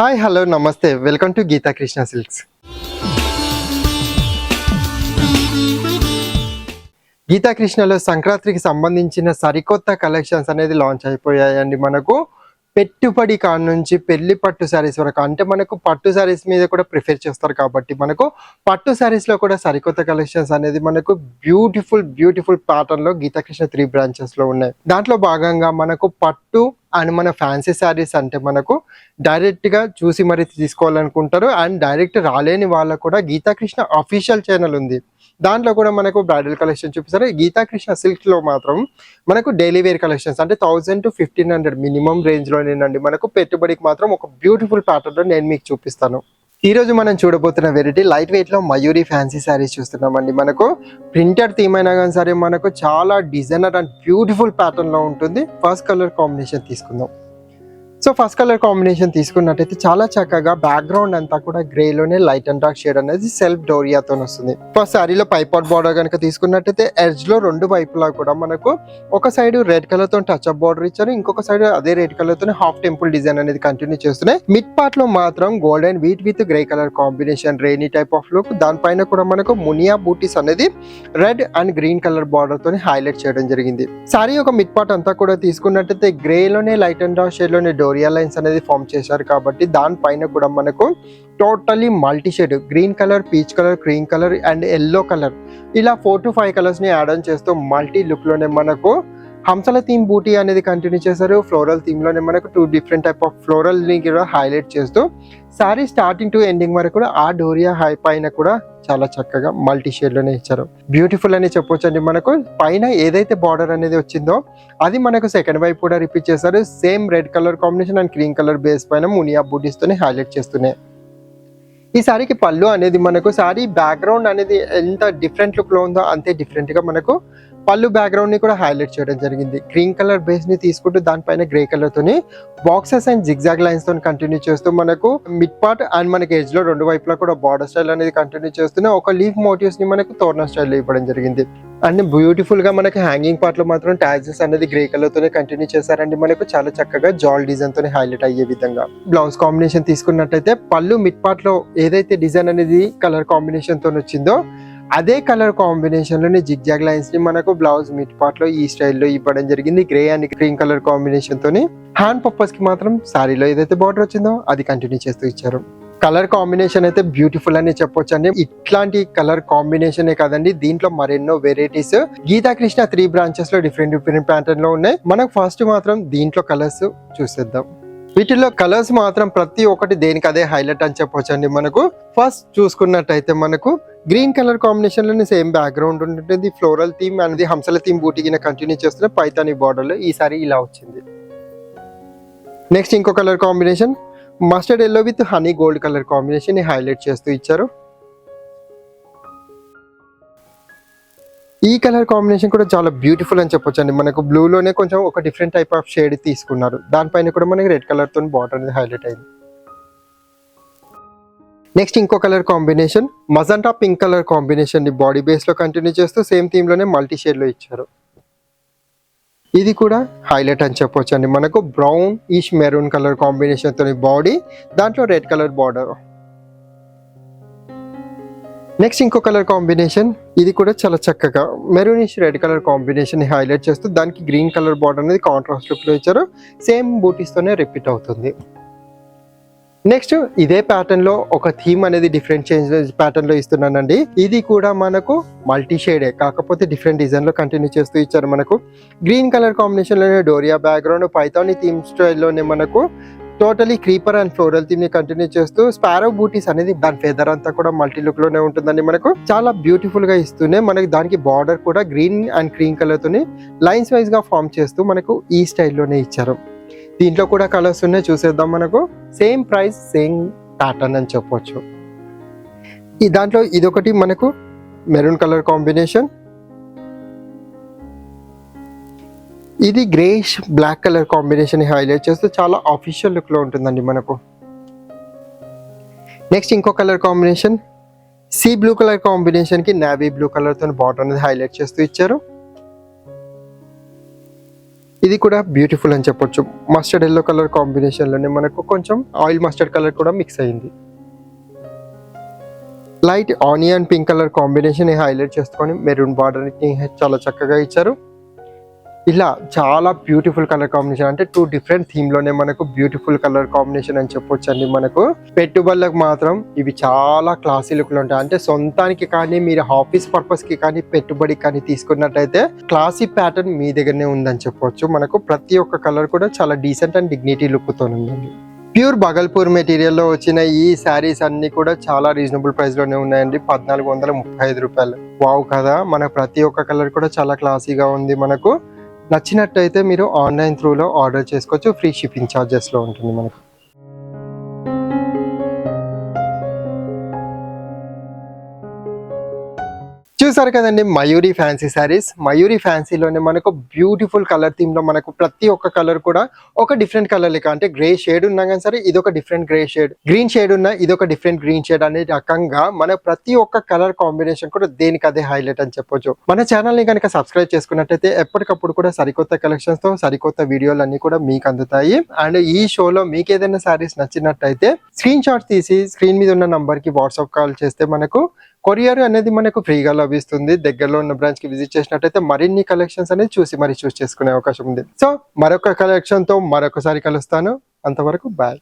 Hi hello namaste welcome to Geetha Krishna silks Geetha కృష్ణలో సంక్రాంతికి సంబంధించిన సరికొత్త కలెక్షన్స్ అనేది లాంచ్ అయిపోయాయండి మనకు. పెట్టుబడి కాడ నుంచి పెళ్ళి పట్టు శారీస్ వరకు అంటే మనకు పట్టు శారీస్ మీద కూడా ప్రిఫర్ చేస్తారు కాబట్టి మనకు పట్టు శారీస్లో కూడా సరికొత్త కలెక్షన్స్ అనేది మనకు బ్యూటిఫుల్ బ్యూటిఫుల్ ప్యాటర్న్లో త్రీ బ్రాంచెస్లో ఉన్నాయి. దాంట్లో భాగంగా మనకు పట్టు అండ్ మన ఫ్యాన్సీ శారీస్ అంటే మనకు డైరెక్ట్గా చూసి మరి తీసుకోవాలనుకుంటారు అండ్ డైరెక్ట్ రాలేని వాళ్ళకు కూడా గీతాకృష్ణ అఫీషియల్ ఛానల్ ఉంది. దాంట్లో కూడా మనకు బ్రైడల్ కలెక్షన్ చూపిస్తారు. గీతా కృష్ణ సిల్క్లో మాత్రం మనకు డైలీ వేర్ కలెక్షన్స్ అంటే thousand to fifteen hundred minimum రేంజ్లోనేనండి మనకు పెట్టుబడికి మాత్రం ఒక బ్యూటిఫుల్ ప్యాటర్న్లో నేను మీకు చూపిస్తాను. ఈ రోజు మనం చూడబోతున్న వెరైటీ లైట్ వెయిట్లో మయూరి ఫ్యాన్సీ శారీస్ చూస్తున్నామండి. మనకు ప్రింటెడ్ థీమ్ అయినా కానీ సరే మనకు చాలా డిజైనర్ అండ్ బ్యూటిఫుల్ ప్యాటర్న్లో ఉంటుంది. ఫస్ట్ కలర్ కాంబినేషన్ తీసుకుందాం. సో ఫస్ట్ కలర్ కాంబినేషన్ తీసుకున్నట్టయితే చాలా చక్కగా బ్యాక్గ్రౌండ్ అంతా కూడా గ్రే లోనే లైట్ అండ్ డార్క్ షేడ్ అనేది సెల్ఫ్ డోరియాతో వస్తుంది. ఫస్ట్ శారీలో పైపాట్ బార్డర్ కనుక తీసుకున్నట్టయితే ఎడ్జ్లో రెండు వైపులా కూడా మనకు ఒక సైడ్ రెడ్ కలర్తో టచ్ అప్ బార్డర్ ఇచ్చారు ఇంకొక సైడ్ అదే రెడ్ కలర్తో హాఫ్ టెంపుల్ డిజైన్ అనేది కంటిన్యూ చేస్తున్నాయి. మిడ్ పార్ట్లో మాత్రం golden wheat with grey colour combination rainy type of look దానిపైన కూడా మనకు మునియా బూటీస్ అనేది red and green colour border తోని హైలైట్ చేయడం జరిగింది. సారీ ఒక మిడ్ పార్ట్ అంతా కూడా తీసుకున్నట్టయితే గ్రే లోనే లైట్ అండ్ డార్క్ షేడ్లోనే డోరియా లైన్స్ అనేది ఫామ్ చేశారు కాబట్టి దానిపైన కూడా మనకు totally multi shade green colour peach colour cream colour and yellow colour ఇలా ఫోర్ టు ఫైవ్ కలర్స్ని యాడ్ ఆన్ చేస్తూ మల్టీ లుక్లోనే మనకు హంసల థీమ్ బూటీ అనేది కంటిన్యూ చేశారు. ఫ్లోరల్ థీమ్లోనే మనకు టూ డిఫరెంట్ టైప్ ఆఫ్ ఫ్లోరల్ని కూడా హైలైట్ చేస్తూ సారీ స్టార్టింగ్ టు ఎండింగ్ వరకు కూడా ఆ డోరియా హై పైన కూడా చాలా చక్కగా మల్టీ షేడ్లోనే ఇచ్చారు. బ్యూటిఫుల్ అని చెప్పొచ్చు అండి మనకు. పైన ఏదైతే బార్డర్ అనేది వచ్చిందో అది మనకు సెకండ్ వైపు కూడా రిపీట్ చేశారు. Same red colour combination and cream colour base పైన మునియా బూటీస్తోనే హైలైట్ చేస్తున్నాయి ఈ సారీకి పళ్ళు అనేది మనకు సారీ బ్యాక్గ్రౌండ్ అనేది ఎంత డిఫరెంట్ లుక్లో ఉందో అంతే డిఫరెంట్గా మనకు పళ్ళు బ్యాక్గ్రౌండ్ని కూడా హైలైట్ చేయడం జరిగింది. గ్రీన్ కలర్ బేస్ని తీసుకుంటూ దానిపైన గ్రే కలర్తోని బాక్సెస్ అండ్ జిగ్జాగ్ లైన్స్తో కంటిన్యూ చేస్తూ మనకు మిడ్ పార్ట్ అండ్ మనకి ఎడ్జ్లో రెండు వైపులా కూడా బార్డర్ స్టైల్ అనేది కంటిన్యూ చేస్తూనే ఒక లీఫ్ మోటివ్స్ని మనకు తోరణ స్టైల్ ఇవ్వడం జరిగింది. అండ్ బ్యూటిఫుల్గా మనకి హ్యాంగింగ్ పార్ట్లో మాత్రం ట్యాజెస్ అనేది గ్రే కలర్ తోనే కంటిన్యూ చేశారండి. మనకు చాలా చక్కగా జాల్ డిజైన్ తోనే హైలైట్ అయ్యే విధంగా. బ్లౌజ్ కాంబినేషన్ తీసుకున్నట్టయితే పళ్ళు మిడ్ పార్ట్లో ఏదైతే డిజైన్ అనేది కలర్ కాంబినేషన్తో వచ్చిందో అదే కలర్ కాంబినేషన్లోనే జిగ్జాగ్ లైన్స్ని మనకు బ్లౌజ్ మిడ్ పార్ట్లో ఈ స్టైల్లో ఇవ్వడం జరిగింది. Grey and green colour combination తోని హ్యాండ్ పర్పస్కి మాత్రం సారీలో ఏదైతే బార్డర్ వచ్చిందో అది కంటిన్యూ చేస్తూ ఇచ్చారు. కలర్ కాంబినేషన్ అయితే బ్యూటిఫుల్ అని చెప్పొచ్చు అండి ఇట్లాంటి కలర్ కాంబినేషన్ కాదండి దీంట్లో మరెన్నో వెరైటీస్. గీతా కృష్ణ త్రీ బ్రాంచెస్లో డిఫరెంట్ డిఫరెంట్ ప్యాటర్న్లో ఉన్నాయి. మనకు ఫస్ట్ మాత్రం దీంట్లో కలర్స్ చూసేద్దాం. వీటిలో కలర్స్ మాత్రం ప్రతి ఒక్కటి దేనికి అదే హైలైట్ అని చెప్పొచ్చండి మనకు. ఫస్ట్ చూసుకున్నట్టయితే మనకు గ్రీన్ కలర్ కాంబినేషన్లోనే సేమ్ బ్యాక్గ్రౌండ్ ఉంటుంది. ఫ్లోరల్ థీమ్ అనేది హంసల థీమ్ బూటీ కంటిన్యూ చేస్తున్న పైతాని బార్డర్లో ఈసారి ఇలా వచ్చింది. నెక్స్ట్ ఇంకో colour combination mustard yellow with honey gold colour combination highlight చేస్తూ ఇచ్చారు. ఈ కలర్ కాంబినేషన్ కూడా చాలా బ్యూటిఫుల్ అని చెప్పొచ్చు అండి మనకు బ్లూ లోనే కొంచెం ఒక డిఫరెంట్ టైప్ ఆఫ్ షేడ్ తీసుకున్నారు. దానిపైన కూడా మనకి రెడ్ కలర్తో బార్డర్ అనేది హైలైట్ అయింది. నెక్స్ట్ ఇంకో colour combination magenta pink colour కాంబినేషన్ని body బేస్లో కంటిన్యూ చేస్తూ సేమ్ థీమ్లోనే మల్టీ షేడ్లో ఇచ్చారు. ఇది కూడా హైలైట్ అని చెప్పొచ్చు అండి మనకు brown ish maroon colour combination తోని బాడీ దాంట్లో రెడ్ కలర్ బార్డర్ నెక్స్ట్ ఇంకో కలర్ కాంబినేషన్ ఇది కూడా చాలా చక్కగా maroonish red colour combination highlight చేస్తూ దానికి గ్రీన్ కలర్ బార్డర్ అనేది కాంట్రాస్ట్ లుక్లో ఇచ్చారు. సేమ్ బూటీస్తోనే రిపీట్ అవుతుంది. నెక్స్ట్ ఇదే ప్యాటర్న్లో ఒక థీమ్ అనేది డిఫరెంట్ చేంజ్ ప్యాటర్న్లో ఇస్తున్నానండి. ఇది కూడా మనకు మల్టీ షేడే కాకపోతే డిఫరెంట్ డిజైన్లో కంటిన్యూ చేస్తూ ఇచ్చారు మనకు. గ్రీన్ కలర్ కాంబినేషన్లోనే డోరియా బ్యాక్గ్రౌండ్ పైథాని థీమ్ స్టైల్లోనే మనకు టోటలీ క్రీపర్ అండ్ ఫ్లోరల్ థీమ్ని కంటిన్యూ చేస్తూ స్పారో బూటీస్ అనేది దాని ఫెదర్ అంతా కూడా మల్టీ లుక్లోనే ఉంటుందండి మనకు. చాలా బ్యూటిఫుల్గా ఇస్తూనే మనకి దానికి బార్డర్ కూడా గ్రీన్ అండ్ క్రీమ్ కలర్ తోని లైన్స్ వైజ్గా ఫామ్ చేస్తూ మనకు ఈ స్టైల్లోనే ఇచ్చారు. దీంట్లో కూడా కలర్స్ ఉన్నాయి చూసేద్దాం మనకు. సేమ్ ప్రైస్ సేమ్ ప్యాటర్న్ అని చెప్పొచ్చు. ఈ దాంట్లో ఇదొకటి మనకు మెరూన్ కలర్ కాంబినేషన్ ఇది greyish black colour combination highlight చేస్తే చాలా ఆఫీషియల్ లుక్లో ఉంటుందండి మనకు. నెక్స్ట్ ఇంకో colour combination. Sea blue colour కాంబినేషన్కి నావీ బ్లూ కలర్తో బార్డర్ అనేది హైలైట్ చేస్తూ ఇచ్చారు. ఇది కూడా బ్యూటిఫుల్ అని చెప్పొచ్చు. మస్టర్డ్ ఎల్లో కలర్ కాంబినేషన్లోనే మనకు కొంచెం ఆయిల్ మస్టర్డ్ కలర్ కూడా మిక్స్ అయింది. Light onion pink colour combination highlight చేసుకొని మెరూన్ బార్డర్ని చాలా చక్కగా ఇచ్చారు. ఇలా చాలా బ్యూటిఫుల్ కలర్ కాంబినేషన్ అంటే టూ డిఫరెంట్ థీమ్లోనే మనకు బ్యూటిఫుల్ కలర్ కాంబినేషన్ అని చెప్పొచ్చు అండి మనకు. పెట్టుబడులకు మాత్రం ఇవి చాలా క్లాసీ లుక్లో ఉంటాయి. అంటే సొంతానికి కానీ మీరు ఆఫీస్ పర్పస్కి కానీ పెట్టుబడి కానీ తీసుకున్నట్టయితే క్లాసీ ప్యాటర్న్ మీ దగ్గరనే ఉందని చెప్పొచ్చు. మనకు ప్రతి ఒక్క కలర్ కూడా చాలా డీసెంట్ అండ్ డిగ్నిటీ లుక్తో ఉందండి. ప్యూర్ బగల్పూర్ మెటీరియల్లో వచ్చిన ఈ శారీస్ అన్ని కూడా చాలా రీజనబుల్ ప్రైస్లోనే ఉన్నాయండి. పద్నాలుగు వందల ముప్పై ఐదు రూపాయలు. వావ్ కదా! మన ప్రతి ఒక్క కలర్ కూడా చాలా క్లాసీగా ఉంది మనకు. నచ్చినట్టయితే మీరు ఆన్లైన్ త్రూలో ఆర్డర్ చేసుకోవచ్చు. ఫ్రీ షిప్పింగ్ ఛార్జెస్లో ఉంటుంది మనకు. చూసారు కదండి మయూరి ఫ్యాన్సీ శారీస్. మయూరి ఫ్యాన్సీలోనే మనకు బ్యూటిఫుల్ కలర్ థీమ్లో మనకు ప్రతి ఒక్క కలర్ కూడా ఒక డిఫరెంట్ కలర్ లెక్క. అంటే గ్రే షేడ్ ఉన్నా కానీ సరే ఇది ఒక different grey shade. Green shade ఉన్నా ఇది ఒక డిఫరెంట్ గ్రీన్ షేడ్ అనే రకంగా మన ప్రతి ఒక్క కలర్ కాంబినేషన్ కూడా దేనికి అదే హైలైట్ అని చెప్పొచ్చు. మన ఛానల్ని కనుక సబ్స్క్రైబ్ చేసుకున్నట్టయితే ఎప్పటికప్పుడు కూడా సరికొత్త కలెక్షన్స్తో సరికొత్త వీడియోలు అన్ని కూడా మీకు అందుతాయి. అండ్ ఈ షోలో మీకు ఏదైనా శారీస్ నచ్చినట్టయితే స్క్రీన్ షాట్ తీసి స్క్రీన్ మీద ఉన్న నంబర్కి వాట్సాప్ కాల్ చేస్తే మనకు కొరియర్ అనేది మనకు ఫ్రీగా లభిస్తుంది. దగ్గరలో ఉన్న బ్రాంచ్కి విజిట్ చేసినట్టయితే మరిన్ని కలెక్షన్స్ అనేది చూసి మరి చూస్ చేసుకునే అవకాశం ఉంది. సో మరొక కలెక్షన్తో మరొకసారి కలుస్తాను. అంతవరకు బాయ్.